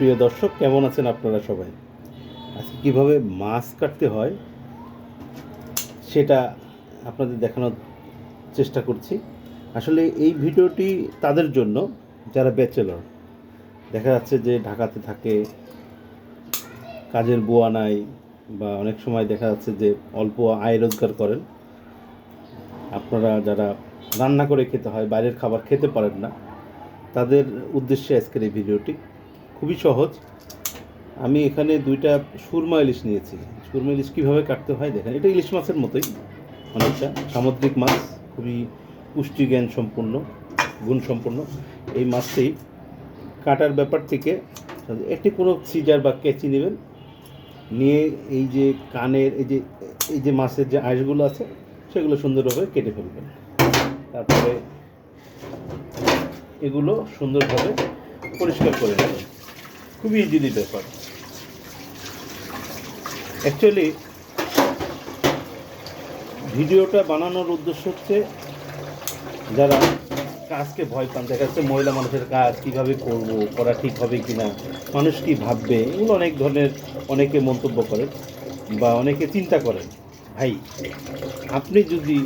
প্রিয় দর্শক, কেমন আছেন আপনারা সবাই? আজকে কীভাবে মাছ কাটতে হয় সেটা আপনাদের দেখানোর চেষ্টা করছি। আসলে এই ভিডিওটি তাদের জন্য, যারা ব্যাচেলর, দেখা যাচ্ছে যে ঢাকাতে থাকে, কাজের বোয়া নাই, বা অনেক সময় দেখা যাচ্ছে যে অল্প আয় রোজগার করেন। আপনারা যারা রান্না করে খেতে হয়, বাইরের খাবার খেতে পারেন না, তাদের উদ্দেশ্যে আজকের এই ভিডিওটি। খুবই সহজ। আমি এখানে দুইটা সুরমা ইলিশ নিয়েছি। সুরমা ইলিশ কীভাবে কাটতে হয় দেখেন, এটা ইলিশ মাছের মতোই অনেকটা। সামুদ্রিক মাছ, খুবই পুষ্টি জ্ঞান সম্পূর্ণ গুণ সম্পূর্ণ এই মাছটি কাটার ব্যাপার থেকে একটি কোনো সিজার বা কেচি নেবেন, নিয়ে এই যে কানের, এই যে এই যে মাছের যে আঁশগুলো আছে, সেগুলো সুন্দরভাবে কেটে ফেলবেন। তারপরে এগুলো সুন্দরভাবে পরিষ্কার করে নেবেন। খুবই ইজিলি ব্যাপার। অ্যাকচুয়ালি ভিডিওটা বানানোর উদ্দেশ্য হচ্ছে যারা কাজকে ভয় পান, দেখা যাচ্ছে মহিলা মানুষের কাজ কীভাবে করব, করা ঠিক হবে কি না মানুষ কী ভাববে, এগুলো অনেক ধরনের অনেকে মন্তব্য করেন বা অনেকে চিন্তা করেন ভাই, আপনি যদি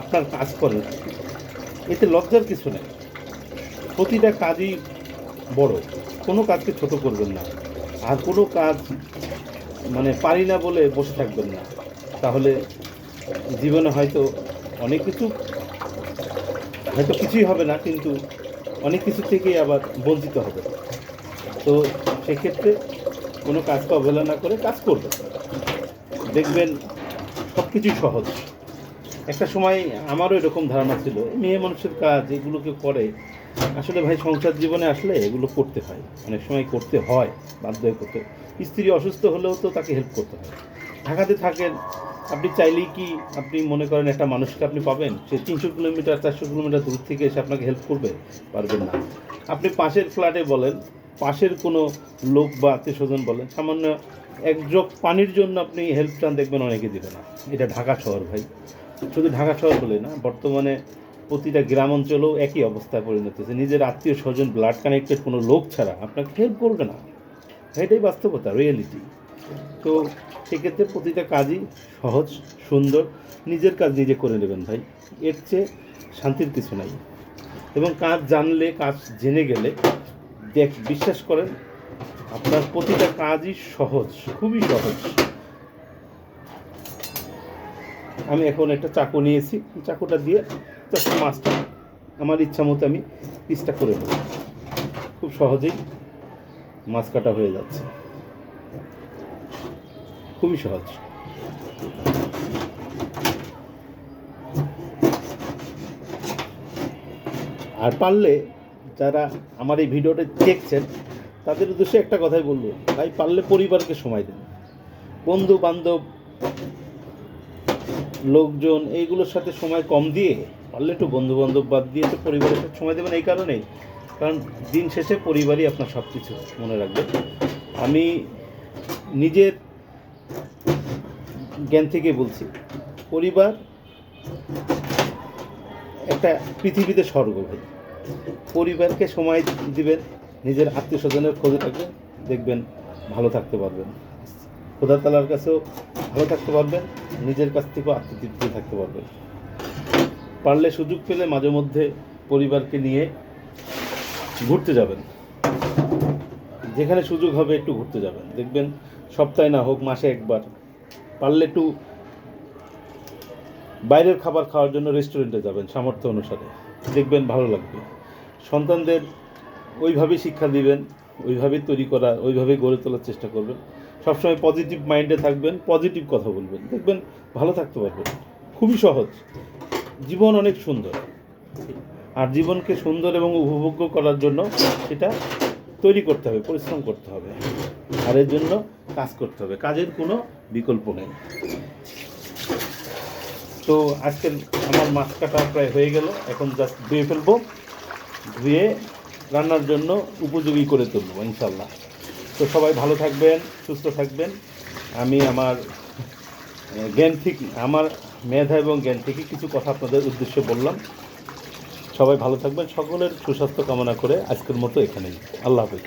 আপনার কাজ করেন, এতে লজ্জার কিছু নেই। প্রতিটা কাজই বড়। কোনো কাজকে ছোট করবেন না। আর কোনো কাজ মানে পারি না বলে বসে থাকবেন না। তাহলে জীবনে হয়তো অনেক কিছু, হয়তো কিছুই হবে না, কিন্তু অনেক কিছু থেকেই আবার বঞ্চিত হবে। তো সেক্ষেত্রে কোনো কাজকে অবহেলা না করে কাজ করবেন। দেখবেন সব কিছুই সহজ। একটা সময় আমারও এরকম ধারণা ছিল, মেয়ে মানুষের কাজ এগুলোকে করে আসলে ভাই, সংসার জীবনে আসলে এগুলো করতে হয়। অনেক সময় করতে হয়, বাধ্য হয়ে করতে স্ত্রী অসুস্থ হলেও তো তাকে হেল্প করতে হয়। ঢাকাতে থাকেন, আপনি চাইলেই কি আপনি মনে করেন একটা মানুষকে আপনি পাবেন? সে তিনশো কিলোমিটার, চারশো কিলোমিটার দূর থেকে এসে আপনাকে হেল্প করবে, পারবেন না। আপনি পাশের ফ্ল্যাটে বলেন, পাশের কোনো লোক বা আত্মীয় স্বজন বলেন, সামান্য এক জগ পানির জন্য আপনি হেল্প চান, দেখবেন অনেকে দেবে না। এটা ঢাকা শহর ভাই। শুধু ঢাকা শহর বলে না, বর্তমানে প্রতিটা গ্রাম অঞ্চলেও একই অবস্থায় পরিণত হয়েছে। নিজের আত্মীয় স্বজন ব্লাড কানেক্টেড কোনো লোক ছাড়া আপনাকে হেল্প করবে না। এটাই বাস্তবতা রিয়েলিটি তো সেক্ষেত্রে প্রতিটা কাজই সহজ, সুন্দর। নিজের কাজ নিজে করে নেবেন ভাই। এর চেয়ে শান্তির কিছু নাই। এবং কাজ জানলে, কাজ জেনে গেলে, দেখ, বিশ্বাস করেন, আপনার প্রতিটা কাজই সহজ, খুবই সহজ। আমি এখন একটা চাকু নিয়েছি। চাকুটা দিয়ে জাস্ট মাছটা আমার ইচ্ছা মতো আমি পিসটা করে নেব। খুব সহজেই মাছ কাটা হয়ে যাচ্ছে। খুবই সহজ। আর পারলে যারা আমার এই ভিডিওটা দেখছেন, তাদের উদ্দেশ্যে একটা কথাই বলব, ভাই, পারলে পরিবারকে সময় দেন। বন্ধু বান্ধব লোকজন এইগুলোর সাথে সময় কম দিয়ে, পারলে একটু বন্ধু বান্ধব বাদ দিয়ে তো পরিবারের সাথে সময় দেবেন এই কারণেই। কারণ দিন শেষে পরিবারই আপনার সব কিছু মনে রাখবে আমি নিজের জ্ঞান থেকে বলছি, পরিবার একটা পৃথিবীতে স্বর্গ ভাই। পরিবারকে সময় দিবেন, নিজের আত্মীয় স্বজনের খোঁজে থাকবেন, দেখবেন ভালো থাকতে পারবেন। খোদা তালার কাছেও ভালো থাকতে পারবেন, নিজের কাছ থেকেও আত্মতৃপ্তি থাকতে পারবেন। পারলে সুযোগ পেলে মাঝে মধ্যে পরিবারকে নিয়ে ঘুরতে যাবেন। যেখানে সুযোগ হবে একটু ঘুরতে যাবেন। দেখবেন সপ্তাহে না হোক, মাসে একবার। পারলে একটু বাইরের খাবার খাওয়ার জন্য রেস্টুরেন্টে যাবেন সামর্থ্য অনুসারে। দেখবেন ভালো লাগবে। সন্তানদের ওইভাবেই শিক্ষা দিবেন, ওইভাবেই তৈরি করা ওইভাবেই গড়ে তোলার চেষ্টা করবেন। সবসময় পজিটিভ মাইন্ডে থাকবেন পজিটিভ কথা বলবেন। দেখবেন ভালো থাকতে পারবেন। খুবই সহজ। জীবন অনেক সুন্দর। আর জীবনকে সুন্দর এবং উপভোগ্য করার জন্য সেটা তৈরি করতে হবে, পরিশ্রম করতে হবে। আর এর জন্য কাজ করতে হবে। কাজের কোনো বিকল্প নেই। তো আজকের আমার মাছ কাটা প্রায় হয়ে গেল। এখন জাস্ট ধুয়ে ফেলব। ধুয়ে রান্নার জন্য উপযোগী করে তুলবো ইনশাল্লাহ তো সবাই ভালো থাকবেন, সুস্থ থাকবেন। আমি আমার জ্ঞান থেকে আমার মেধা এবং জ্ঞান থেকে কিছু কথা আপনাদের উদ্দেশ্যে বললাম। সবাই ভালো থাকবেন, সকলের সুস্বাস্থ্য কামনা করে আজকের মতো এখানেই। আল্লাহ হাফিজ।